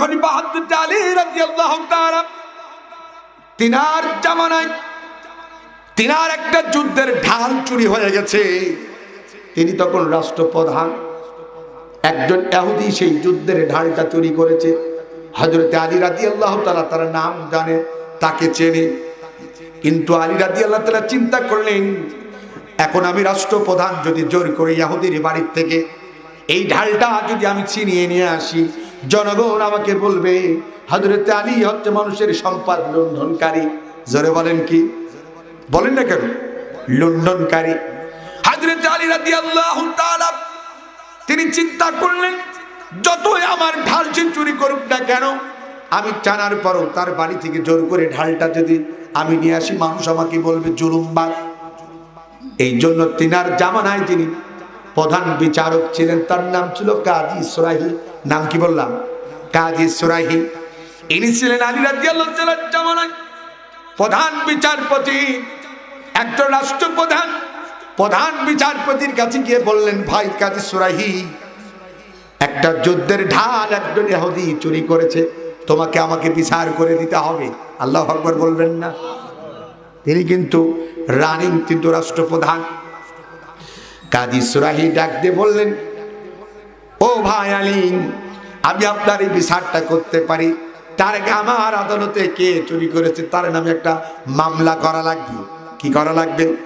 খলিফা হযরত আলী রাদিয়াল্লাহু তাআলা, তিনার জামানায় তিনার একটা যুদ্ধের ঢাল চুরি হয়ে গেছে। তিনি তখন রাষ্ট্রপ্রধান, একজন এহুদি সেই যুদ্ধের ঢালটা চুরি করেছে। হজরতে আলী রাদি আল্লাহ তালা তার নাম জানে, তাকে চেনে। কিন্তু আলী রাদি আল্লাহ তালা চিন্তা করলেন, এখন আমি রাষ্ট্রপ্রধান যদি জোর করে ইয়াহুদির বাড়ির থেকে এই ঢালটা যদি আমি ছিনিয়ে নিয়ে আসি জনগণ আমাকে বলবে হজরতে আলী হচ্ছে মানুষের সম্পদ লুণ্ঠনকারী। জোরে বলেন কি? বলেন না কেন? লুণ্ঠনকারী। হজরত আলী রাদি আল্লাহ তিনি চিন্তা করলেন, যতই আমার ঢাল চুরি করুক না কেন, আমি জানার পরও তার বাড়ি থেকে জোর করে ঢালটা যদি আমি নিয়ে আসি, মানুষ আমাকে বলবে জুলুমবাদ এই জন্য তিনার জামানায় যিনি প্রধান বিচারক ছিলেন। তার নাম ছিল কাজী সুরাহি নাম কি বললাম? কাজী সুরাহি ইনি ছিলেন আলী জামানায় প্রধান বিচারপতি, একজন রাষ্ট্রপ্রধান। প্রধান বিচারপতির কাছে গিয়ে বললেন, ভাই কাজী সুরাহি একটা যুদ্ধের ঢাল একজন ইহুদি চুরি করেছে, তোমাকে আমাকে বিচার করে দিতে হবে। আল্লাহ আকবর বলবেন না। তিনি কিন্তু রানিং কিন্তু রাষ্ট্রপ্রধান। কাজী সুরাহি ডাক দিয়ে বললেন ও ভাই আলী আমি আপনার এই বিচারটা করতে পারি। তার আমার আদালতে কে চুরি করেছে তার নামে একটা মামলা করা লাগবে। কি করা লাগবে?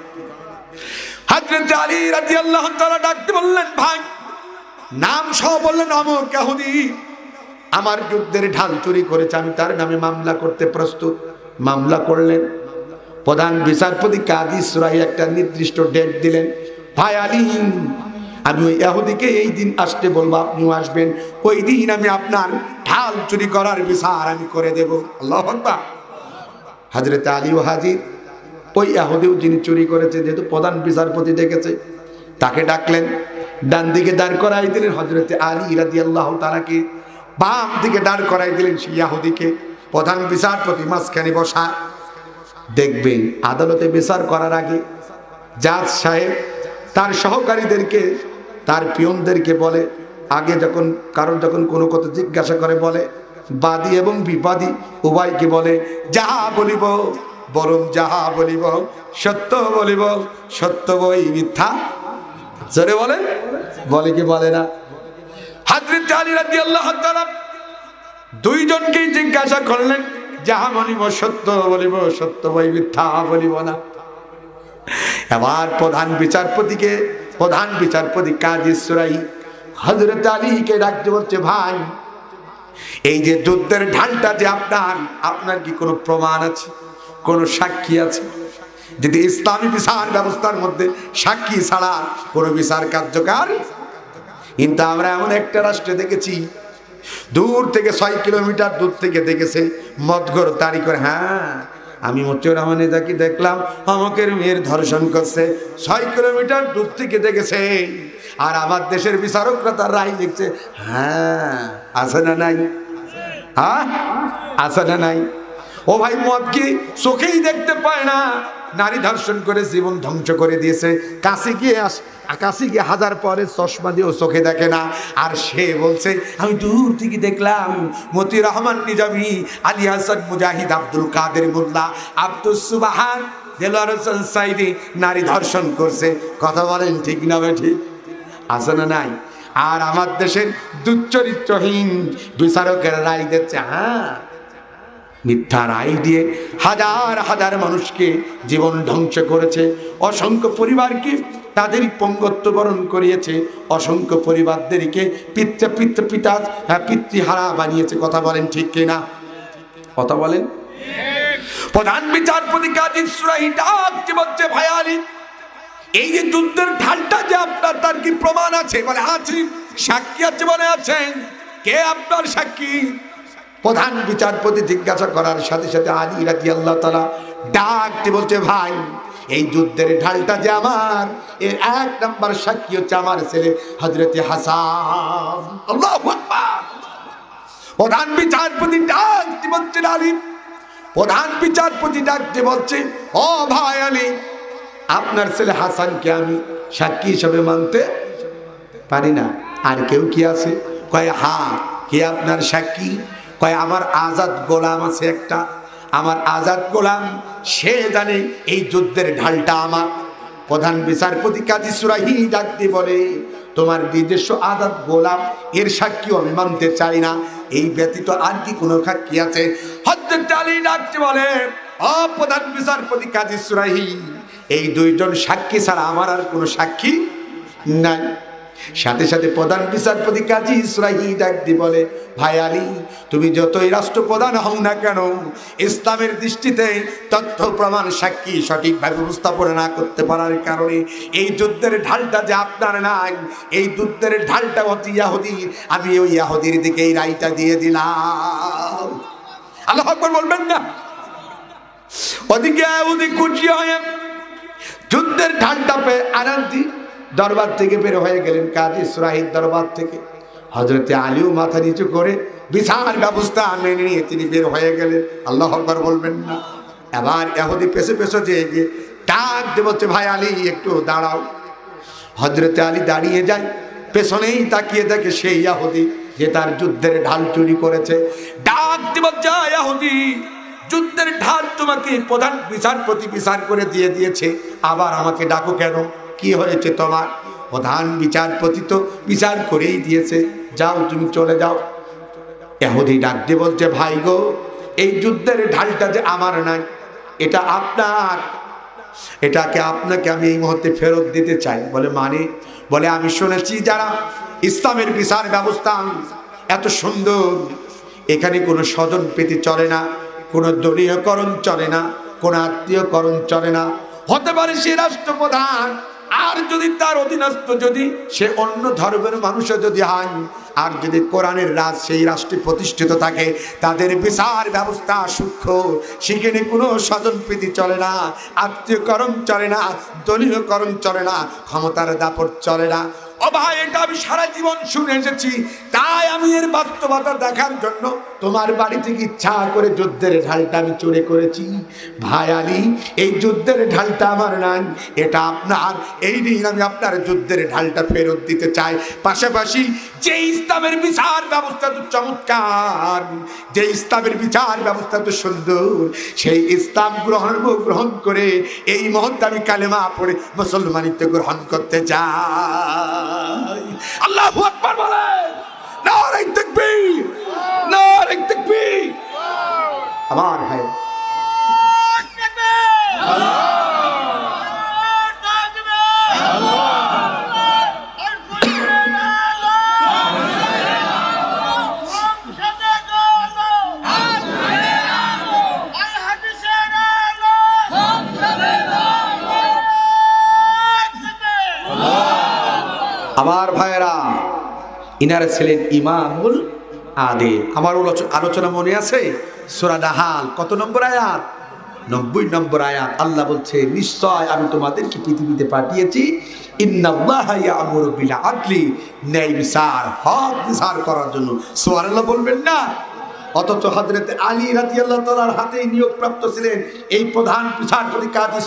হাজরত আলী রাদিয়াল্লাহু তাআলা ডাকতে বললেন, ভাই, নাম সহ বললেন, অমুক ইহুদি আমার যুদ্ধের ঢাল চুরি করেছে, আমি তার নামে মামলা করতে প্রস্তুত। মামলা করলেন। প্রধান বিচারপতি কাজী সুরাই একটা নির্দিষ্ট ডেট দিলেন। ভাই আলী আমি ওই ইহুদিকে এই দিন আসতে বলব, আপনিও আসবেন। ওই দিন আমি আপনার ঢাল চুরি করার বিচার আমি করে দেব। আল্লাহ আকবার। হাজরতে আলীও হাজির। ওই এহুদিও যিনি চুরি করেছে, যেহেতু প্রধান বিচারপতি ডেকেছে, তাকে ডাকলেন। ডান দিকে দাঁড় করাই দিলেন হজরতে আলী ইরাদি আল্লাহ তারাকে বাম দিকে দাঁড় করাই দিলেন ইয়াহুদিকে প্রধান বিচারপতি মাঝখানে বসা। দেখবেন আদালতে বিচার করার আগে জাজ সাহেব তার সহকারীদেরকে তার পিয়নদেরকে বলে, আগে যখন, কারণ যখন কোনো কথা জিজ্ঞাসা করে বলে, বাদী এবং বিবাদী উভয়কে বলে, যাহা বলিব, বরং যাহা বলিব, সত্য বলিব, সত্য বই মিথ্যা। জোরে বলে বলে কি বলে না? হাজরত আলী রাদিয়াল্লাহু তাআলা দুইজনকেই জিজ্ঞাসা করলেন, যাহা বলিব সত্য বলিব, সত্য বই মিথ্যা বলিব না। এবার প্রধান বিচারপতিকে প্রধান বিচারপতি কাজী সুরাই হজরত আলীকে ডাকতে বলছে, ভাই, এই যে যুদ্ধের ঢালটা যে আপনার আপনার কি কোনো প্রমাণ আছে? কোনো সাক্ষী আছে? যদি ইসলামী বিচার ব্যবস্থার মধ্যে সাক্ষী ছাড়া কোনো বিচার কার্যকর? কিন্তু আমরা এমন একটা রাষ্ট্রে দেখেছি, দূর থেকে ছয় কিলোমিটার দূর থেকে দেখেছে মদগর তারি করে হ্যাঁ আমি মোচুর রহমানে যাকে দেখলাম, অমকের মেয়ের ধর্ষণ করছে, ছয় কিলোমিটার দূর থেকে দেখেছে। আর আমার দেশের বিচারকরা তার রায় দেখছে হ্যাঁ আছে না নাই? হ্যাঁ আছে না নাই? ও ভাই মদ কি চোখেই দেখতে পায় না? নারী ধর্ষণ করে জীবন ধ্বংস করে দিয়েছে। কাছে গিয়ে আস, কাছে গিয়ে হাজার পরে চশমা দিয়েও চোখে দেখে না। আর সে বলছে, আমি দূর থেকে দেখলাম মতি রহমান নিজামি, আলী হাসান মুজাহিদ, আব্দুল কাদের মোল্লা আব্দুল সুবাহান, দেলোয়ার হোসেন সাইদি নারী ধর্ষণ করছে। কথা বলেন ঠিক না ঠিক? আছে না নাই? আর আমার দেশের দুচ্চরিত্রহীন বিচারকের রায় দিচ্ছে হ্যাঁ? মিথ্যা রায় দিয়ে হাজার হাজার মানুষকে জীবন ধ্বংস করেছে। অসংখ্য পরিবারকে তাদের পঙ্গত্ব বরণ করিয়েছে। অসংখ্য পরিবারদেরকে পিতৃ পিতৃ পিতা হ্যাঁ, পিতৃহারা বানিয়েছে। কথা বলেন ঠিক কিনা কথা বলেন। প্রধান বিচারপতি কাজী ভায়ালি এই যে যুদ্ধের ঢালটা যে আপনার তার কি প্রমাণ আছে? বলে আছে সাক্ষী আছে বলে আছেন। কে আপনার সাক্ষী? প্রধান বিচারপতি জিজ্ঞাসা করার সাথে সাথে আলী রাজি আল্লাহ তালা ডাকতে বলছে, ভাই, এই যুদ্ধের ঢালটা যে আমার, এর এক নম্বর সাক্ষী হচ্ছে আমার ছেলে হজরতে প্রধান বিচারপতি ডাকতে বলছে, আলী, প্রধান বিচারপতি ডাকতে বলছে, ও ভাই আলী, আপনার ছেলে হাসানকে আমি সাক্ষী হিসাবে মানতে পারি না। আর কেউ কি আছে? কয় হা কে আপনার সাক্ষী? কয় আমার আজাদ গোলাম আছে একটা। আমার আজাদ গোলাম, সে জানে এই যুদ্ধের ঢালটা আমার। প্রধান বিচারপতি কাজী সুরাহি ডাকতে বলে, তোমার নিজস্ব আজাদ গোলাম, এর সাক্ষীও আমি মানতে চাই না। এই ব্যতীত আর কি কোনো সাক্ষী আছে? ডাকতে বলে ও প্রধান বিচারপতি কাজী সুরাহি, এই দুইজন সাক্ষী ছাড়া আমার আর কোনো সাক্ষী নাই। সাথে সাথে প্রধান বিচারপতি কাজী ইসরাহি ডাকদি বলে, ভাই আলী, তুমি যতই রাষ্ট্রপ্রধান হও না কেন, ইসলামের দৃষ্টিতে তথ্য, প্রমাণ, সাক্ষী সঠিকভাবে উপস্থাপনা না করতে পারার কারণে এই যুদ্ধের ঢালটা যে আপনার নাই, এই যুদ্ধের ঢালটা অতি ইয়াহুদির আমি ওই ইয়াহুদির দিকে এই রায়টা দিয়ে দিলাম। আল্লাহ বলবেন না। ওদিকে ওদিক হয়ে যুদ্ধের ঢালটা পেয়ে আনন্দি দরবার থেকে বের হয়ে গেলেন কাজী সুরাহির দরবার থেকে। হজরতে আলীও মাথা নিচু করে বিশাল ব্যবস্থা মেনে নিয়ে তিনি বের হয়ে গেলেন। আল্লাহ আকবর বলবেন না। এবার এহুদি পেছে পেছে যে গিয়ে ডাক দে বলছে, ভাই আলী, একটু দাঁড়াও। হজরতে আলী দাঁড়িয়ে যায়, পেছনেই তাকিয়ে দেখে সেই ইয়াহুদি যে তার যুদ্ধের ঢাল চুরি করেছে। ডাক দিব যায় ইয়াহুদি যুদ্ধের ঢাল তোমাকে প্রধান বিচারপতি বিচার করে দিয়ে দিয়েছে, আবার আমাকে ডাকো কেন? কি হয়েছে তোমার? প্রধান বিচারপতি তো বিচার করেই দিয়েছে। যাও, তুমি চলে যাও। এহুদি ডাক দিয়ে বলছে, ভাই গো, এই যুদ্ধের ঢালটা যে আমার নাই, এটা আপনার। এটাকে আপনাকে আমি এই মুহূর্তে ফেরত দিতে চাই। বলে মানে বলে, আমি শুনেছি যারা ইসলামের বিচার ব্যবস্থা এত সুন্দর, এখানে কোনো স্বজন পেতে চলে না, কোনো দলীয়করণ চলে না, কোনো আত্মীয়করণ চলে না। হতে পারে সে রাষ্ট্রপ্রধান আর যদি তার অধীনস্থ যদি সে অন্য ধর্মের মানুষও যদি হয়, আর যদি কোরআনের রাজ সেই রাষ্ট্রে প্রতিষ্ঠিত থাকে, তাদের বিচার ব্যবস্থা সূক্ষ্ম। সেখানে কোনো স্বজন প্রীতি চলে না আত্মীয়করণ চলে না দলীয়করণ চলে না, ক্ষমতার দাপট চলে না। ও ভাই, এটা আমি সারা জীবন শুনে এসেছি। তাই আমি এর বাস্তবতা দেখার জন্য তোমার বাড়ি থেকে ইচ্ছা করে যুদ্ধের ঢালটা আমি চুরি করেছি। ভাই আলী, এই যুদ্ধের ঢালটা আমার নাই। এটা আপনার, এই দিন আমি আপনার যুদ্ধের ঢালটা ফেরত দিতে চাই। পাশাপাশি যে ইসলামের বিচার ব্যবস্থা তো চমৎকার যে ইসলামের বিচার ব্যবস্থা তো সুন্দর, সেই ইসলাম গ্রহণ গ্রহণ করে এই মুহূর্তে আমি কালেমা পড়ে মুসলমানিত্ব গ্রহণ করতে চাই। আল্লাহ আকবার বলে নারাই তাকবীর নারাই তাকবীর। আমার আমার ইনারা ছিলেন ইমামুল আদে। আমার আলোচনা মনে আছে? সোরা নাহাল, কত নম্বর আয়াত? নব্বই নম্বর আয়াত। আল্লাহ বলছে, নিশ্চয় আমি তোমাদেরকে পৃথিবীতে পাঠিয়েছি। আদলি করার জন্য। বলবেন না? অথচ আলী নিয়োগপ্রাপ্ত ছিলেন। এই প্রধান কাজী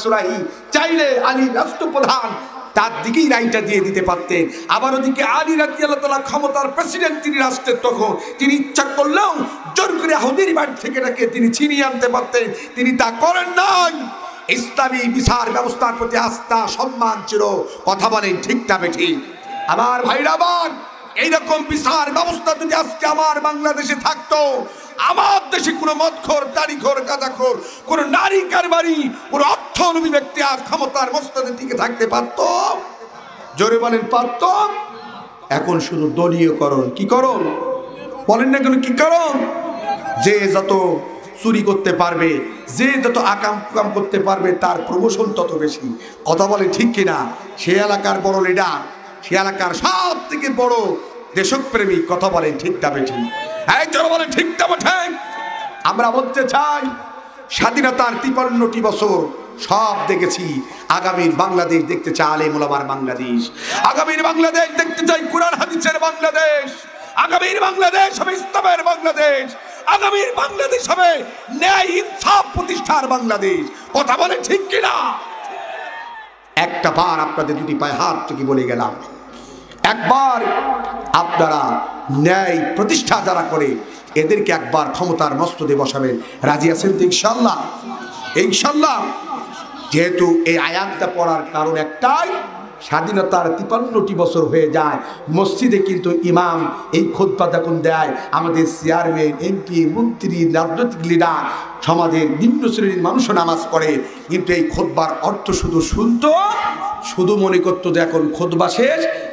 আলী রাষ্ট্রপ্রধান তার দিকেই রায়টা দিয়ে দিতে পারতেন। আবার ওদিকে আলী রাজি আল্লাহ তালা ক্ষমতার প্রেসিডেন্ট তিনি রাষ্ট্রের তখন। তিনি ইচ্ছা করলেও জোর করে হুদির বাড়ি থেকে তাকে তিনি ছিনিয়ে আনতে পারতেন। তিনি তা করেন নাই। ইসলামী বিচার ব্যবস্থার প্রতি আস্থা, সম্মান ছিল। কথা বলেন ঠিক ঠিকটা বেঠি। আমার ভাইরা আবার এইরকম বিচার ব্যবস্থা যদি আজকে আমার বাংলাদেশে থাকতো আমার দেশে কোনো মদখোর তারিখোর গাঁদাখোর, কোনো নারী কারবারি, কোনো অর্থনবী ব্যক্তি আর ক্ষমতার মস্তদের দিকে থাকতে পারত? জোরে বলেন, পারত? এখন শুধু দলীয়করণ কি করণ? বলেন না কেন, কি করণ? যে যত চুরি করতে পারবে, যে যত আকাম কুকাম করতে পারবে, তার প্রমোশন তত বেশি। কথা বলে ঠিক কিনা? সে এলাকার বড় লিডার সে এলাকার সব থেকে বড় দেশপ্রেমী কথা বলেন ঠিকটা বেঠি একজন বলেন ঠিকটা বেঠে আমরা বলতে চাই, স্বাধীনতার তিপান্নটি বছর সব দেখেছি। আগামীর বাংলাদেশ দেখতে চাই আলে মোলামার বাংলাদেশ। আগামীর বাংলাদেশ দেখতে চাই কোরআন, হাদিসের বাংলাদেশ। আগামীর বাংলাদেশ হবে ইসলামের বাংলাদেশ। আগামীর বাংলাদেশ হবে ন্যায় ইনসাফ প্রতিষ্ঠার বাংলাদেশ। কথা বলে ঠিক কিনা? একটা বার আপনাদের দুটি পায়ে হাত থেকে বলে গেলাম। একবার আপনারা ন্যায় প্রতিষ্ঠা যারা করে, এদেরকে একবার ক্ষমতার মস্তদে বসাবেন। রাজি আছেন তো ইনশাল্লাহ? ইনশাল্লাহ। যেহেতু এই আয়াতটা পড়ার কারণ একটাই, স্বাধীনতার তিপান্নটি বছর হয়ে যায়, মসজিদে কিন্তু ইমাম এই খোদপা যখন দেয়, আমাদের চেয়ারম্যান, এমপি, মন্ত্রী, রাজনৈতিক লিডার, সমাজের নিম্ন শ্রেণির মানুষও নামাজ পড়ে, কিন্তু এই খোদবার অর্থ শুধু শুনতো, শুধু মনে করতো যে এখন খোদবা শেষ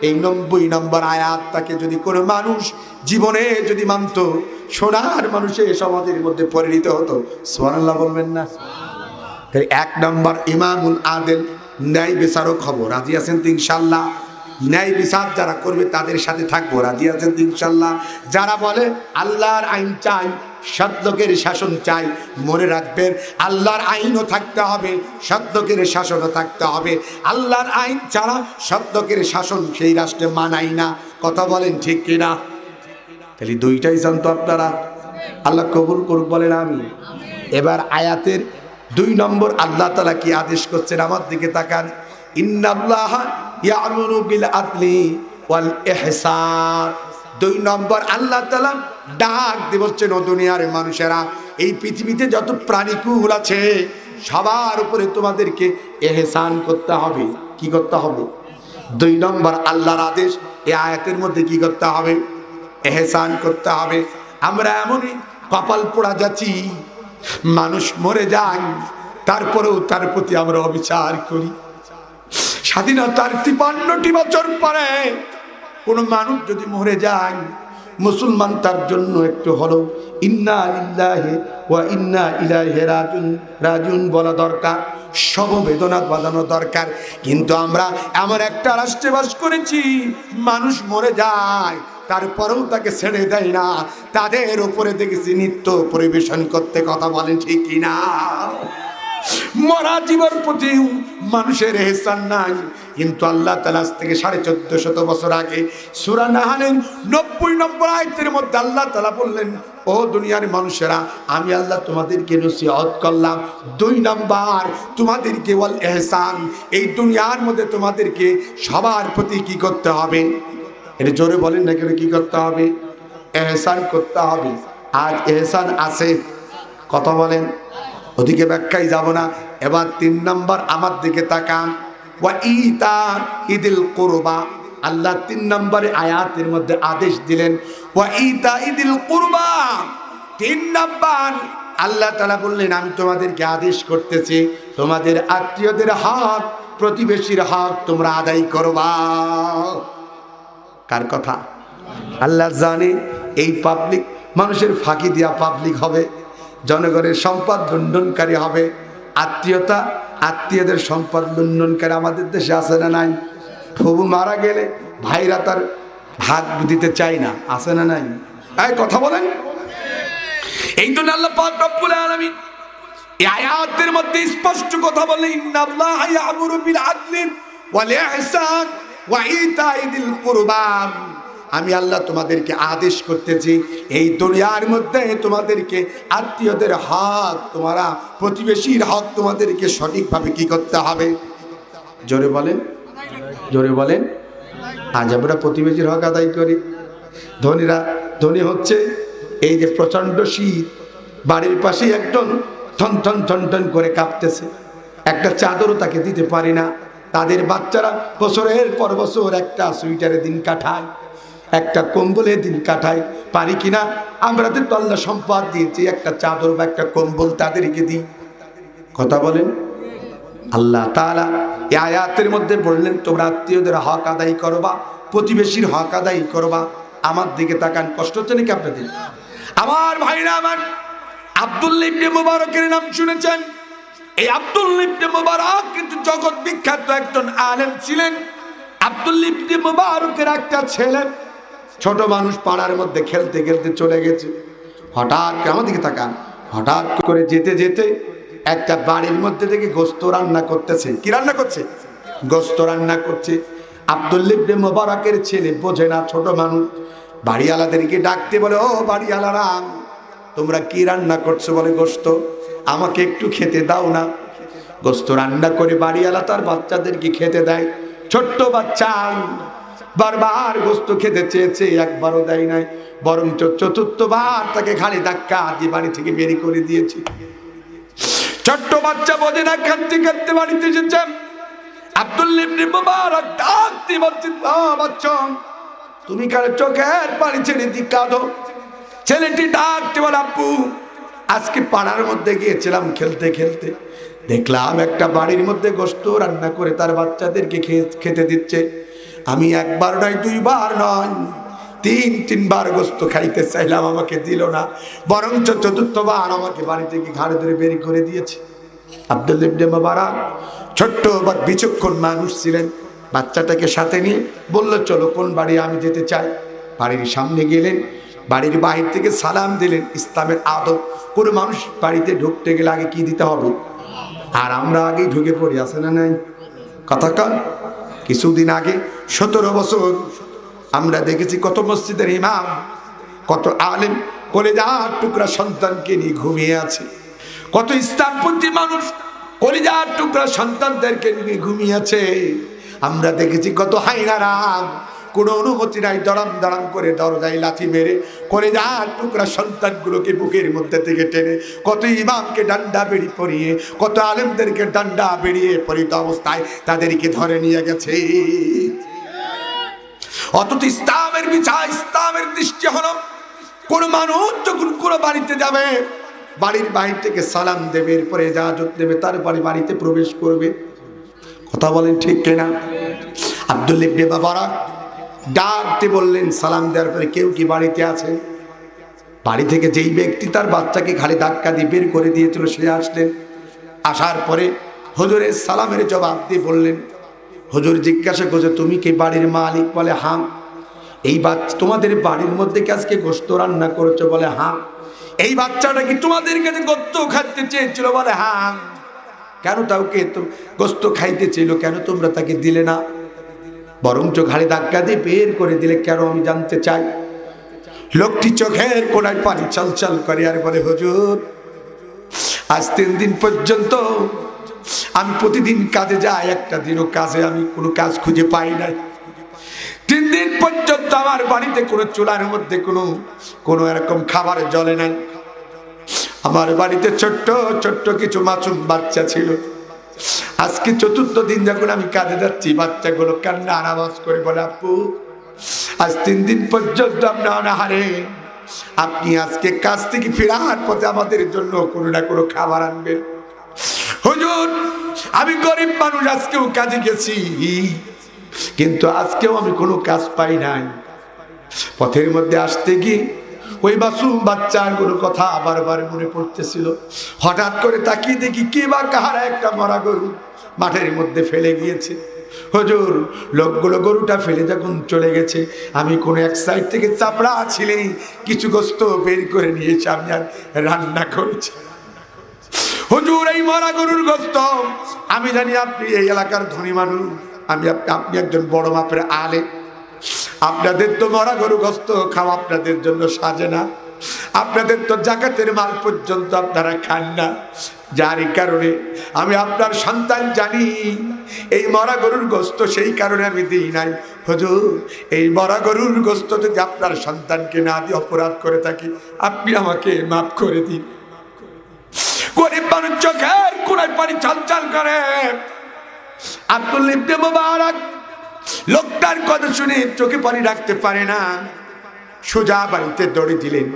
এই নব্বই নম্বর আয়াতটাকে যদি কোনো মানুষ জীবনে যদি মানত, সোনার মানুষের সমাজের মধ্যে পরিণত হতো। সোয়ানাল্লাহ বলবেন না? এক নম্বর ইমামুল আদেল, ন্যায় বিচারক হব। রাজি আছেন তো ইনশাল্লাহ? ন্যায় বিচার যারা করবে তাদের সাথে থাকব। রাজি আছেন ইনশাল্লাহ? যারা বলে আল্লাহর আইন চাই সত্যকের শাসন চাই, মনে রাখবেন, আল্লাহর আইনও থাকতে হবে সত্যকের শাসনও থাকতে হবে। আল্লাহর আইন ছাড়া সত্যকের শাসন সেই রাষ্ট্রে মানাই না। কথা বলেন ঠিক কিনা তাহলে দুইটাই জানতো আপনারা। আল্লাহ কবুল করুক, বলেন আমি এবার আয়াতের দুই নম্বর, আল্লাহ তালা কি আদেশ করছেন? আমার দিকে তাকান। ইন্নাল্লাহ ওয়াল দুই নম্বর, আল্লাহ তালা ডাক দিয়ে বলছেন ও মানুষেরা। এই পৃথিবীতে যত প্রাণীকুল আছে, সবার উপরে তোমাদেরকে এহসান করতে হবে। কি করতে হবে? দুই নম্বর আল্লাহর আদেশ এ আয়াতের মধ্যে কি করতে হবে? এহসান করতে হবে। আমরা এমনই কপাল পোড়া যাচ্ছি মানুষ মরে যায়, তারপরেও তার প্রতি আমরা অবিচার করি। স্বাধীনতার তিপান্নটি বছর পরে কোনো মানুষ যদি মরে যায় মুসলমান তার জন্য একটু হলো ইন্না ইল্লাহে ওয়া ইন্না ইলাহে রাজুন রাজুন বলা দরকার, সমবেদনা বাজানো দরকার। কিন্তু আমরা এমন একটা রাষ্ট্রে বাস করেছি, মানুষ মরে যায়, তারপরেও তাকে ছেড়ে দেয় না। তাদের উপরে দেখেছি নৃত্য পরিবেশন করতে কথা বলেন ঠিক কিনা? মরা জীবন প্রতি মানুষের এহসান নাই কিন্তু আল্লাহ তালা আজ থেকে সাড়ে চোদ্দ শত বছর আগে সুরা নাহালেন নব্বই নম্বর আয়তের মধ্যে আল্লাহ তালা বললেন, ও দুনিয়ার মানুষেরা, আমি আল্লাহ তোমাদেরকে নসিহত করলাম। দুই নাম্বার, তোমাদেরকে ওয়াল এহসান এই দুনিয়ার মধ্যে তোমাদেরকে সবার প্রতি কি করতে হবে? এটা জোরে বলেন না কেন কি করতে হবে? এহসান করতে হবে। আজ এহসান আছে। কথা বলেন। ওদিকে ব্যাখ্যায় যাব না। এবার তিন নম্বর আমার দিকে তাকান। ওয়া ইতা ইদিল কুরবা। আল্লাহ তিন নম্বরে আয়াতের মধ্যে আদেশ দিলেন, ওয়া ইতা কুরবা। তিন নম্বর, আল্লাহ তালা বললেন, আমি তোমাদেরকে আদেশ করতেছি, তোমাদের আত্মীয়দের হক, প্রতিবেশীর হক তোমরা আদায় করবা। কার কথা? আল্লাহ জানে এই পাবলিক মানুষের ফাঁকি দিয়া পাবলিক হবে, জনগণের সম্পদ লুণ্ঠনকারী হবে, আত্মীয়তা আত্মীয়দের সম্পদ লুণ্ঠনকারী আমাদের দেশে আছে না নাই? প্রভু মারা গেলে ভাইরা তার ভাগ দিতে চায় না, আছে না নাই? এই কথা বলেন। এই জন্য আল্লাহ পাক রব্বুল আলামিন এই আয়াতের মধ্যে স্পষ্ট কথা বলে ইন্নাল্লাহা ইয়ামুরু বিল আদলি ওয়াল ইহসান ওয়া ইতাই দিল কুরবা আমি আল্লাহ তোমাদেরকে আদেশ করতেছি, এই দুনিয়ার মধ্যে তোমাদেরকে আত্মীয়দের হক তোমরা প্রতিবেশীর হক তোমাদেরকে সঠিকভাবে কি করতে হবে? জোরে বলেন। জোরে বলেন। আজ আমরা প্রতিবেশীর হক আদায় করি। ধনীরা, ধনী হচ্ছে এই যে প্রচণ্ড শীত, বাড়ির পাশে একজন ঠন ঠন ঠন ঠন করে কাঁপতেছে। একটা চাদরও তাকে দিতে পারি না। তাদের বাচ্চারা বছরের পর বছর একটা সুইটারে দিন কাটায়। একটা কম্বলে দিন কাটায়, পারি কিনা? আমরা তো আল্লাহ সম্পদ দিয়েছি, একটা চাদর বা একটা কম্বল তাদেরকে দিই। কথা বলেন? আল্লাহ তাআলা এই আয়াতের মধ্যে বললেন, তোমরা আত্মীয়দের হক আদায় করবা প্রতিবেশীর হক আদায় করবা আমার দিকে তাকান। কষ্ট হচ্ছে নাকি আপনাদের? আমার ভাইরা আমার আব্দুল্লাহ ইবনে মুবারকের নাম শুনেছেন। এই আব্দুল ইবনে মুবারক কিন্তু জগৎ বিখ্যাত একজন আলেম ছিলেন। আব্দুল্লাহ ইবনে মুবারকের একটা ছেলে ছোট মানুষ পাড়ার মধ্যে খেলতে খেলতে চলে গেছে। হঠাৎ আমার দিকে তাকান। হঠাৎ করে যেতে যেতে একটা বাড়ির মধ্যে থেকে গোস্ত রান্না করতেছে। কি রান্না করছে? গোস্ত রান্না করছে। আব্দুল্লিবনে মোবারকের ছেলে বোঝে না, ছোট মানুষ। বাড়িওয়ালাদেরকে ডাকতে বলে, ও বাড়িওয়ালারা, তোমরা কি রান্না করছ? বলে, গোস্ত, আমাকে একটু খেতে দাও না। গোস্ত রান্না করে বাড়িওয়ালা তার বাচ্চাদেরকে খেতে দেয়। ছোট্ট বাচ্চা। বারবার গোস্ত খেতে চেয়েছে, একবারও দেয় নাই। বরং চতুর্থবার তাকে ঘাড়ে ধাক্কা দিয়ে বাড়ি থেকে বেরি করে দিয়েছে। ছোট্ট বাচ্চা বোঝে না কাঁদতে কাঁদতে বাড়িতে এসেছে। তুমি কেন চোখের পানি ছেড়ে দি ছেলেটি ডাকতে আজকে পাড়ার মধ্যে গিয়েছিলাম খেলতে খেলতে। দেখলাম একটা বাড়ির মধ্যে গোস্ত রান্না করে তার বাচ্চাদেরকে খেতে দিচ্ছে। আমি একবার নয়, দুইবার নয়, তিন, তিনবার গোস্ত খাইতে চাইলাম, আমাকে দিল না। বরঞ্চ চতুর্থবার আমাকে বাড়ি থেকে ঘাড়ে ধরে বেরি করে দিয়েছে। আব্দুল ইবনে ছোট্ট বা বিচক্ষণ মানুষ ছিলেন। বাচ্চাটাকে সাথে নিয়ে বলল, চলো, কোন বাড়ি আমি যেতে চাই? বাড়ির সামনে গেলেন, বাড়ির বাহির থেকে সালাম দিলেন, ইসলামের আদব, কোনো মানুষ বাড়িতে ঢুকতে গেলে আগে কি দিতে হবে? আর আমরা আগেই ঢুকে পড়ি, আছে না নাই? কথা কন। কিছুদিন আগে, সতেরো বছর, আমরা দেখেছি কত মসজিদের ইমাম, কত আলেম, কলেজার টুকরা সন্তানকে নিয়ে ঘুমিয়ে আছে। কত ইসলামপন্থী মানুষ কলিজার টুকরা সন্তানদেরকে নিয়ে ঘুমিয়ে আছে। আমরা দেখেছি কত হাইনারাম কোনো অনুমতি নাই, দড়াম দড়াম করে দরজায় লাথি মেরে কলেজার টুকরা সন্তানগুলোকে বুকের মধ্যে থেকে টেনে, কত ইমামকে ডান্ডা বেড়ি পরিয়ে, কত আলেমদেরকে ডান্ডা বেরিয়ে পরিত অবস্থায় তাদেরকে ধরে নিয়ে গেছে। অথচ ইসলামের বিচার, ইসলামের দৃষ্টি হলো, কোন মানুষ যখন কোনো বাড়িতে যাবে, বাড়ির বাহির থেকে সালাম দেবে, এরপরে জাহাজত দেবে, তারপরে বাড়িতে প্রবেশ করবে। কথা বলেন ঠিক কিনা? আব্দুল বাবারাক ডাকতে বললেন, সালাম দেওয়ার পরে কেউ কি বাড়িতে আছে বাড়ি থেকে যেই ব্যক্তি তার বাচ্চাকে খালি ধাক্কা দিয়ে বের করে দিয়েছিল, সে আসলেন। আসার পরে হজুরের সালামের জবাব দিয়ে বললেন, হুজুর জিজ্ঞাসা করছে, তুমি কি বাড়ির মালিক? বলে হাম এই বাচ্চা, তোমাদের বাড়ির মধ্যে কি আজকে গোস্ত রান্না করেছ? বলে হাম এই বাচ্চাটা কি তোমাদের কাছে গোস্ত খাইতে চেয়েছিল? বলে হাম কেন তাকে গোস্ত খাইতে চেয়েছিল কেন তোমরা তাকে দিলে না? বরঞ্চ ঘাড়ে ধাক্কা দিয়ে বের করে দিলে কেন আমি জানতে চাই? লোকটি চোখের কোনায় পানি চলচল করে আর বলে, হজুর, আজ তিন দিন পর্যন্ত আমি প্রতিদিন কাজে যাই, একটা দিনও কাজে আমি কোনো কাজ খুঁজে পাই নাই। তিন দিন পর্যন্ত আমার বাড়িতে কোনো চুলার মধ্যে কোনো কোনো এরকম খাবার জলে নাই। আমার বাড়িতে ছোট্ট ছোট্ট কিছু মাছুম বাচ্চা ছিল। আজকে চতুর্থ দিন যখন আমি কাজে যাচ্ছি, বাচ্চাগুলো কান্না আনাবাজ করে বলে, আপু, আজ তিন দিন পর্যন্ত আমরা অনাহারে। আপনি আজকে কাজ থেকে ফেরার পথে আমাদের জন্য কোনো না কোনো খাবার আনবেন। হুজুর, আমি গরিব মানুষ, আজকেও কাজে গেছি। কিন্তু আজকেও আমি কোনো কাজ পাই নাই। পথের মধ্যে আসতে গিয়ে ওই মাসুম বাচ্চার কোনো কথা বারবার মনে পড়তেছিল। হঠাৎ করে তাকিয়ে দেখি কে বা কাহারা একটা মরা গরু মাঠের মধ্যে ফেলে গিয়েছে। হজুর, লোকগুলো গরুটা ফেলে যখন চলে গেছে, আমি কোনো এক সাইড থেকে চাপড়া ছিলেই কিছু গোস্ত বের করে নিয়েছি, আমি আর রান্না করেছি। হজুর, এই মরা গরুর গোস্ত, আমি জানি আপনি এই এলাকার ধনী মানুষ, আমি আপনি একজন বড় মাপের আলে আপনাদের তো মরা গরু গোস্ত খাওয়া আপনাদের জন্য সাজে না। আপনাদের তো জাকাতের মাল পর্যন্ত আপনারা খান না। যার কারণে আমি আপনার সন্তান জানি, এই মরা গরুর গোস্ত সেই কারণে আমি দিই নাই। হুজুর, এই মরা গরুর গোস্ত যদি আপনার সন্তানকে না দিয়ে অপরাধ করে থাকি, আপনি আমাকে মাফ করে দিন। গরিব মানুষ চোখের কোনায় পানি চলচল করে। আব্দুল ইবনে মুবারক লোকটার কথা শুনে চোখে পানি রাখতে পারে না। সোজা বাড়িতে দৌড়ে দিলেন।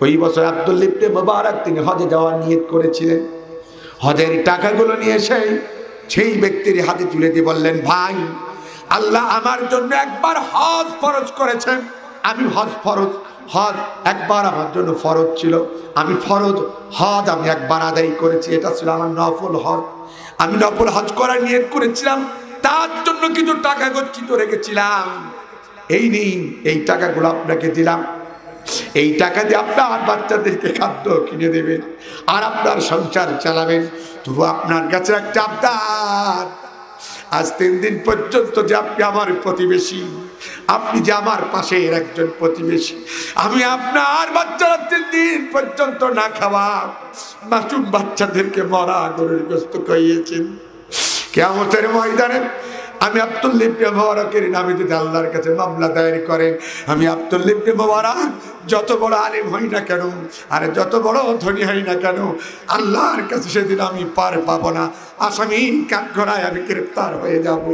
ওই বছর আব্দুল ইবনে মুবারক তিনি হজে যাওয়ার নিয়ত করেছিলেন। হজের টাকাগুলো নিয়ে এসে সেই ব্যক্তির হাতে তুলে দিয়ে বললেন, ভাই, আল্লাহ আমার জন্য একবার হজ ফরজ করেছেন। আমি হজ ফরজ, হজ একবার আমার জন্য ফরজ ছিল। আমি ফরজ, হজ আমি একবার আদায় করেছি। এটা ছিল আমার নফল হজ। আমি নফল হজ করার নিয়ত করেছিলাম। তার জন্য কিছু টাকা গচ্ছিত রেখেছিলাম। এই নিন, এই টাকাগুলো আপনাকে দিলাম। এই টাকা দিয়ে আপনার বাচ্চাদেরকে খাদ্য কিনে দেবেন আর আপনার সংসার চালাবেন। তবু আপনার কাছে একটা আবদার। আজ তিন দিন পর্যন্ত যে আপনি আমার প্রতিবেশী, আপনি যে আমার পাশের একজন প্রতিবেশী, আমি আপনার বাচ্চারা তিন দিন পর্যন্ত না খাওয়া। মাসুম বাচ্চাদেরকে মরা গরুর গ্রস্ত খাইয়েছেন। কেমতের ময়দানে আমি আব্দুল লিবনে মোবারকের নামে যদি আল্লাহর কাছে মামলা দায়ের করেন। আমি আব্দুল লিবনে মোবারক যত বড় আলিম হই না কেন, আর যত বড় ধনী হই না কেন, আল্লাহর কাছে সেদিন আমি পার পাবো না। আসামি কাঠগড়ায় আমি গ্রেপ্তার হয়ে যাব।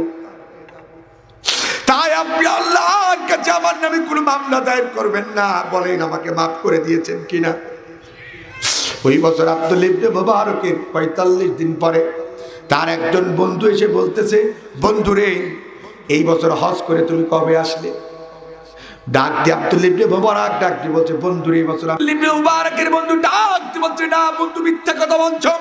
তাই আপনি আল্লাহর কাছে আমার নামে কোনো মামলা দায়ের করবেন না। বলেন আমাকে মাফ করে দিয়েছেন কিনা? ওই বছর আব্দুল ইবনে পঁয়তাল্লিশ দিন পরে তার একজন বন্ধু এসে বলতেছে বন্ধু রে এই বছর হজ করে তুমি কবে আসলে? ডাক দিয়ে আব্দুল ইবনে মোবারক ডাক দিয়ে বলছে বন্ধু রে এই বছর আব্দুল মোবারকের বন্ধু ডাক বলছে, না, বন্ধু, মিথ্যা কথা বলছো।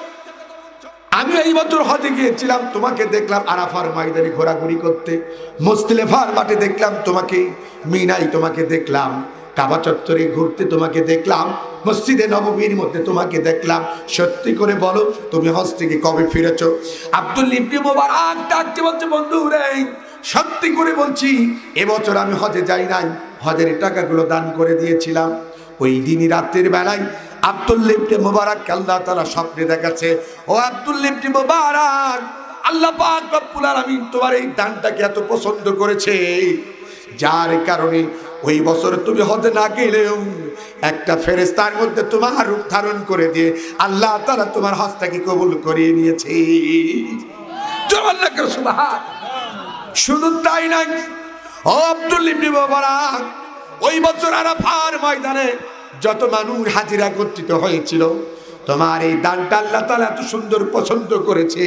আমি এই বছর হজে গিয়েছিলাম, তোমাকে দেখলাম আরাফার ময়দানে ঘোরাঘুরি করতে। মুস্তিলেফার মাঠে দেখলাম তোমাকে মিনাই তোমাকে দেখলাম। কাবা চত্বরে ঘুরতে তোমাকে দেখলাম, মসজিদে নবমীর মধ্যে তোমাকে দেখলাম। সত্যি করে বলো, তুমি হজ থেকে কবে ফিরেছো? আব্দুল বলছে, বন্ধু সত্যি করে বলছি, এবছর আমি হজে যাই নাই। হজের টাকাগুলো দান করে দিয়েছিলাম। ওই দিনই রাত্রির বেলায় আব্দুল লিপ্টে মোবারক আল্লাহ তালা স্বপ্নে দেখাচ্ছে, ও আব্দুল লিপ্টে মোবারক, আল্লাহ পাক রব্বুল তোমার এই দানটাকে এত পছন্দ করেছে। যার কারণে ওই বছর তুমি হতে না গেলেও একটা ফেরেস্তার মধ্যে তোমার রূপ ধারণ করে দিয়ে আল্লাহ তালা তোমার হস্তাকে কবুল করিয়ে নিয়েছে। শুধু তাই নাই? আব্দুল ওই বছর আরাফার ময়দানে যত মানুষ হাজিরা একত্রিত হয়েছিল, তোমার এই দানটা আল্লাহ তালা এত সুন্দর পছন্দ করেছে।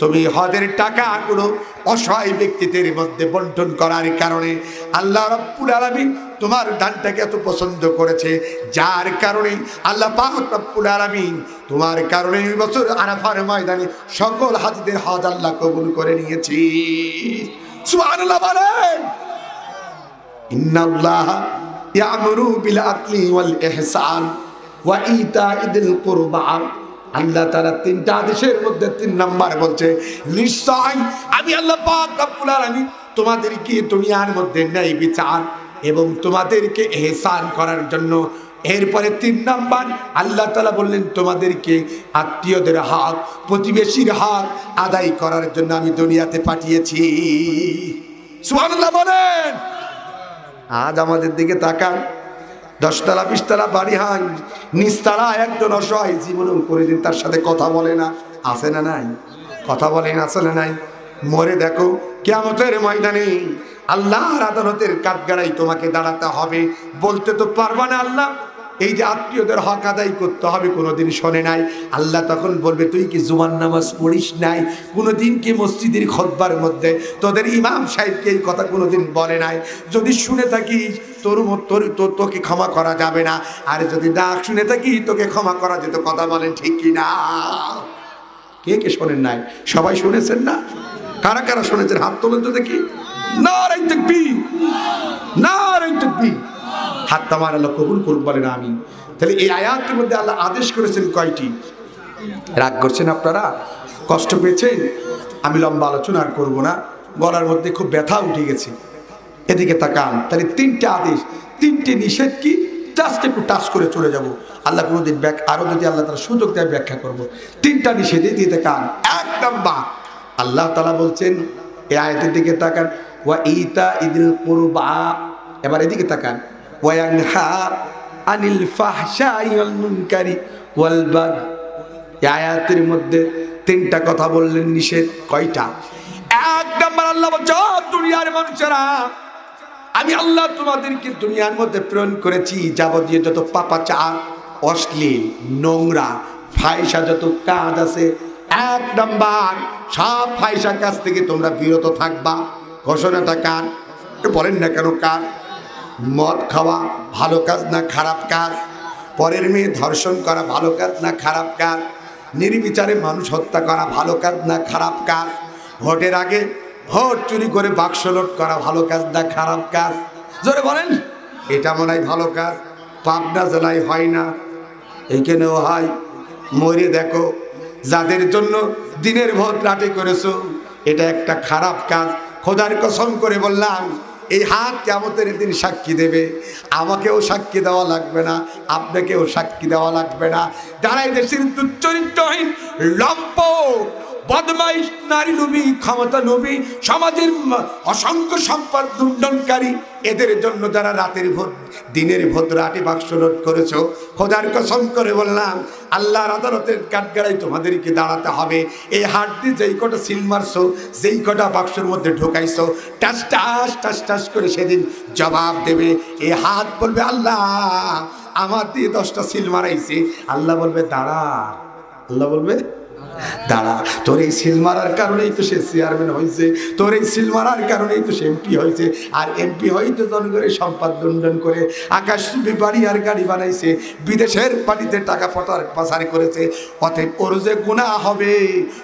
তুমি হদের টাকা কোনো অসহায় ব্যক্তিদের মধ্যে বন্টন করার কারণে আল্লাহ রব্বুল আলামিন তোমার দানটাকে এত পছন্দ করেছে। যার কারণে আল্লাহ পাক রব্বুল তোমার কারণে ওই বছর আরাফার ময়দানে সকল হাজিদের হজ আল্লাহ কবুল করে নিয়েছি। সুবহানাল্লাহ বলেন। ইন্নাল্লাহ ইয়ামুরু বিল আদলি ওয়াল ইহসান ওয়া ইতাইদিল কুরবা। আল্লাহ তাআলা তিনটা আদেশের মধ্যে তিন নাম্বার বলছে, নিশ্চয় আমি আল্লাহ পাক রব্বুল আলামিন তোমাদেরকে দুনিয়ার মধ্যে ন্যায় বিচার এবং তোমাদেরকে এহসান করার জন্য। এরপরে তিন নাম্বার, আল্লাহ তালা বললেন, তোমাদেরকে আত্মীয়দের হক প্রতিবেশীর হক আদায় করার জন্য আমি দুনিয়াতে পাঠিয়েছি। সুবহানাল্লাহ বলেন। আজ আমাদের দিকে তাকান। দশতলা, বিশতলা বাড়ি হান নিস্তারা একজন অসহায়, জীবনেও করে দিন, তার সাথে কথা বলে না। আছে না নাই? কথা বলে আসে না নাই? মরে দেখো কেমতের ময়দানে আল্লাহর আদালতের কাঠগাড়াই তোমাকে দাঁড়াতে হবে। বলতে তো পারবা না আল্লাহ। এই যে আত্মীয়দের হক আদায় করতে হবে, কোনোদিন শোনে নাই। আল্লাহ তখন বলবে, তুই কি জুমান নামাজ পড়িস নাই? কোনোদিন কি মসজিদের খোদবার মধ্যে? তোদের ইমাম সাহেবকে এই কথা কোনোদিন বলে নাই। যদি শুনে থাকিস, তোর তোর, তো- তোকে ক্ষমা করা যাবে না। আর যদি না শুনে থাকি তোকে ক্ষমা করা যেত, কথা বলেন ঠিক কি না? কে কে শোনেন নাই? সবাই শুনেছেন না? কারা কারা শুনেছেন? হাত তোলেন তো দেখি। না রাই দেখবি না রাই দেখবি হাত তামার আল্লাহ কবুল করুক বলেন আমি তাহলে এই আয়াতের মধ্যে আল্লাহ আদেশ করেছেন কয়টি? রাগ করছেন আপনারা? কষ্ট পেয়েছেন? আমি লম্বা আলোচনা আর করব না। গলার মধ্যে খুব ব্যথা উঠে গেছে। এদিকে তাকান। তাহলে তিনটে আদেশ। তিনটে নিষেধ কি? জাস্ট একটু টাচ করে চলে যাব। আল্লাহ কোনোদিন ব্যাক আরও যদি আল্লাহ তারা সুযোগ দেয়, ব্যাখ্যা করব। তিনটা নিষেধে। দিয়ে তাকান। এক নাম্বার। আল্লাহ তালা বলছেন, এই আয়তের দিকে তাকান, ওয়া ইতা ইদিল কুরবা। এবার এদিকে তাকান। ওয়ানহা আনিল ফাহশাই ওয়াল মুনকারি ওয়াল আয়াতের মধ্যে তিনটা কথা বললেন নিষেধ। কয়টা? এক নাম্বার, আল্লাহ বলছে, "ও দুনিয়ার মানুষেরা, আমি আল্লাহ তোমাদেরকে দুনিয়ার মধ্যে প্রেরণ করেছি। যাবতীয় যত পাপাচার অশ্লীল, নোংরা ফায়সা যত কাজ আছে, এক নাম্বার, সব ফায়সা কাজ থেকে তোমরা বিরত থাকবা। ঘোষণাটা কার? বলেন না কেন কার? মদ খাওয়া ভালো কাজ না খারাপ কাজ? পরের মেয়ে ধর্ষণ করা ভালো কাজ না খারাপ কাজ? নির্বিচারে মানুষ হত্যা করা ভালো কাজ না খারাপ কাজ? ভোটের আগে ভোট চুরি করে বাক্স লোট করা ভালো কাজ না খারাপ কাজ? জোরে বলেন, এটা মনে হয় ভালো কাজ। পাবনা জেলায় হয় না। এইখানেও হয়। মরে দেখো, যাদের জন্য দিনের ভোট লাটে করেছ, এটা একটা খারাপ কাজ। খোদার কসম করে বললাম এই হাত কেমতের দিন সাক্ষী দেবে। আমাকেও সাক্ষী দেওয়া লাগবে না, আপনাকেও সাক্ষী দেওয়া লাগবে না। যারা এই দেশের লম্পক লম্প বদমাইশ, নারী নবী ক্ষমতা নবী সমাজের অসংখ্য সম্পদ লুণ্ঠনকারী। এদের জন্য যারা রাতের ভোট দিনের ভোট রাতে বাক্স লোড করেছ, খোদার কসম করে বললাম, আল্লাহর আদালতের কাঠগাড়ায় তোমাদেরকে দাঁড়াতে হবে। এই হাট দিয়ে যেই কটা সিল মারছো, যেই কটা বাক্সের মধ্যে ঢোকাইছো, টাস টাস টাস টাস করে সেদিন জবাব দেবে। এই হাত বলবে, আল্লাহ, আমার দিয়ে দশটা সিল মারাইছে। আল্লাহ বলবে, দাঁড়া। আল্লাহ বলবে দাঁড়া, তোর এই সিল মারার কারণেই তো সে চেয়ারম্যান হয়েছে তোর এই সিল মারার কারণেই তো সে এমপি হয়েছে আর এমপি হইতে জনগণের সম্পদ লন্ডন করে আকাশ বাড়ি আর গাড়ি বানাইছে, বিদেশের পার্টিতে টাকা পটার পাচার করেছে, অতএব ওর যে গুণা হবে,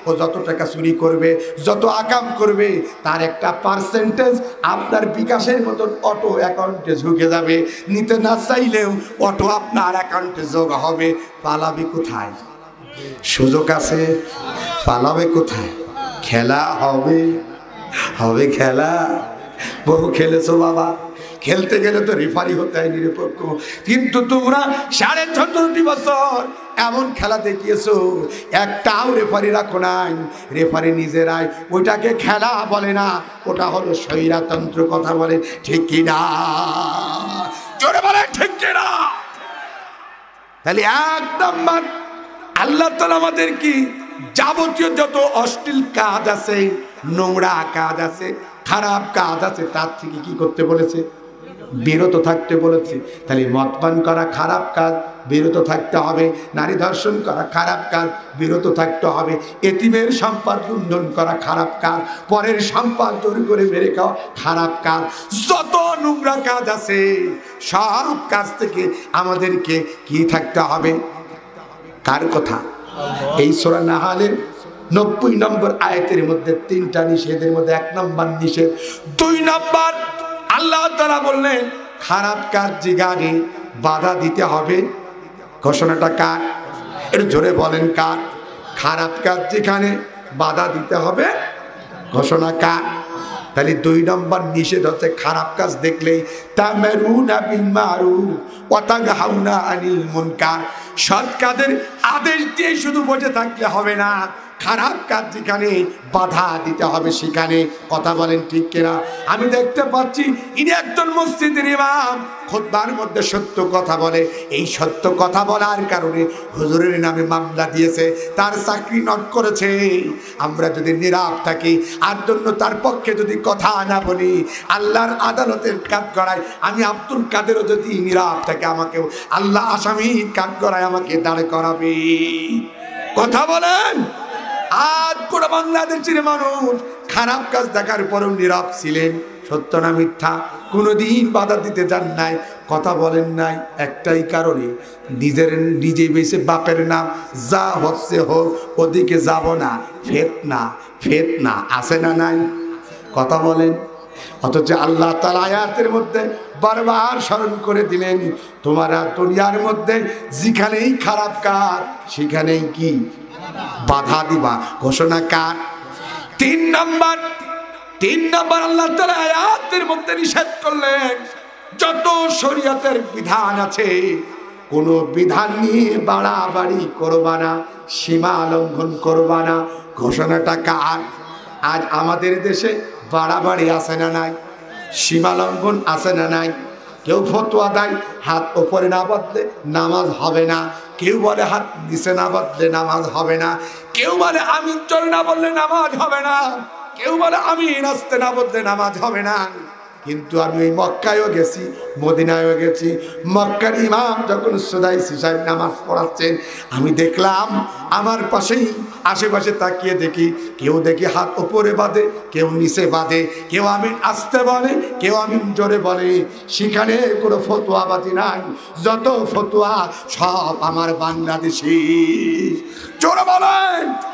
ও যত টাকা চুরি করবে, যত আকাম করবে, তার একটা পার্সেন্টেজ আপনার বিকাশের মতন অটো অ্যাকাউন্টে ঝুঁকে যাবে, নিতে না চাইলেও অটো আপনার অ্যাকাউন্টে যোগ হবে, পালাবে কোথায়? সুযোগ আছে, পালাবে কোথায়? খেলা হবে হবে খেলা। বহু খেলেছো বাবা। খেলতে গেলে তো রেফারি হতে হয় নিরপেক্ষ। কিন্তু তোমরা সাড়ে সতেরোটি বছর এমন খেলা দেখিয়েছো, একটাও রেফারি রাখো নাই। রেফারি নিজেরাই ওইটাকে খেলা বলে না, ওটা হলো স্বৈরাতন্ত্র কথা বলে। ঠিক কিনা জোরে বলে ঠিক কিনা তাহলে একদম আল্লাহ তালা আমাদের কি যাবতীয় যত অশ্লীল কাজ আছে, নোংরা কাজ আছে, খারাপ কাজ আছে, তার থেকে কি করতে বলেছে? বিরত থাকতে বলেছে। তাহলে মদপান করা খারাপ কাজ, বিরত থাকতে হবে। নারী ধর্ষণ করা খারাপ কাজ, বিরত থাকতে হবে। এতিমের সম্পদ লুণ্ঠন করা খারাপ কাজ, পরের সম্পদ চুরি করে মেরে খাওয়া খারাপ কাজ। যত নোংরা কাজ আছে, সব কাজ থেকে আমাদেরকে কি থাকতে হবে? কার কথা? এই সোরা নাহালের নব্বই নম্বর আয়াতের মধ্যে তিনটা নিষেধের মধ্যে এক নম্বর নিষেধ, দুই নম্বর আল্লাহ তারা বললেন, খারাপ কাজ জিগানে বাধা দিতে হবে। ঘোষণাটা কার? একটু জোরে বলেন কার? খারাপ কাজ যেখানে বাধা দিতে হবে। ঘোষণা কার? তাহলে দুই নম্বর নিষেধ হচ্ছে খারাপ কাজ দেখলেই তা মেরুনা বিল মারু ওয়াতাগ হাউনা আনিল মুনকার। সৎ কাজের আদেশ দিয়ে শুধু বসে থাকলে হবে না। খারাপ কাজ যেখানে বাধা দিতে হবে সেখানে কথা বলেন ঠিক কিনা? আমি দেখতে পাচ্ছি, ইনি একজন মসজিদের ইমাম। খোদবার মধ্যে সত্য কথা বলে। এই সত্য কথা বলার কারণে হুজুরের নামে মামলা দিয়েছে, তার চাকরি নট করেছে। আমরা যদি নীরব থাকি, আর জন্য তার পক্ষে যদি কথা না বলি, আল্লাহর আদালতের কাজ করায় আমি আব্দুল কাদেরও যদি নীরব থাকে, আমাকেও আল্লাহ আসামি কাজ করায় আমাকে দাঁড় করাবে। কথা বলেন! আজ গোটা বাংলাদেশের মানুষ খারাপ কাজ দেখার পরেও নীরব ছিলেন। সত্য না মিথ্যা? কোনোদিন বাধা দিতে যান নাই, কথা বলেন নাই একটাই কারণে। নিজের, নিজে বেছে বাপের নাম যা হচ্ছে হোক, ওদিকে যাব না। ফেত না ফেত না আসে না নাই? কথা বলেন। অথচ আল্লাহ তার আয়াতের মধ্যে বারবার স্মরণ করে দিলেন, তোমারা দুনিয়ার মধ্যে যেখানেই খারাপ কাজ, সেখানেই কি? বাধা দিবা। ঘোষণা কার? তিন নম্বর। তিন নম্বর আল্লাহ তালা আয়াতের মধ্যে নিষেধ করলেন, যত শরীয়তের বিধান আছে, কোন বিধান নিয়ে বাড়াবাড়ি করবা না, সীমা লঙ্ঘন করবা না। ঘোষণাটা কার? আজ আমাদের দেশে বাড়াবাড়ি আছে না নাই? সীমা লঙ্ঘন আছে না নাই? কেউ ফতোয়া দেয়, হাত ওপরে না বাঁধলে নামাজ হবে না। কেউ বলে, হাত নিচে না বাঁধলে নামাজ হবে না। কেউ বলে আমি চলে না, বললে নামাজ হবে না। কেউ বলে আমি নাচতে না বললে নামাজ হবে না। কিন্তু আমি ওই মক্কায়ও গেছি, মদিনায়ও গেছি। মক্কার ইমাম যখন সুদাই সাহেব নামাজ পড়াচ্ছেন, আমি দেখলাম আমার পাশেই আশেপাশে তাকিয়ে দেখি, কেউ দেখি হাত ওপরে বাঁধে, কেউ নিচে বাঁধে, কেউ আমি আসতে বলে, কেউ আমি জোরে বলে। সেখানে কোনো ফতুয়া ফতোয়াবাজি নাই, যত ফতুয়া সব আমার বাংলাদেশি জোরে বলেন!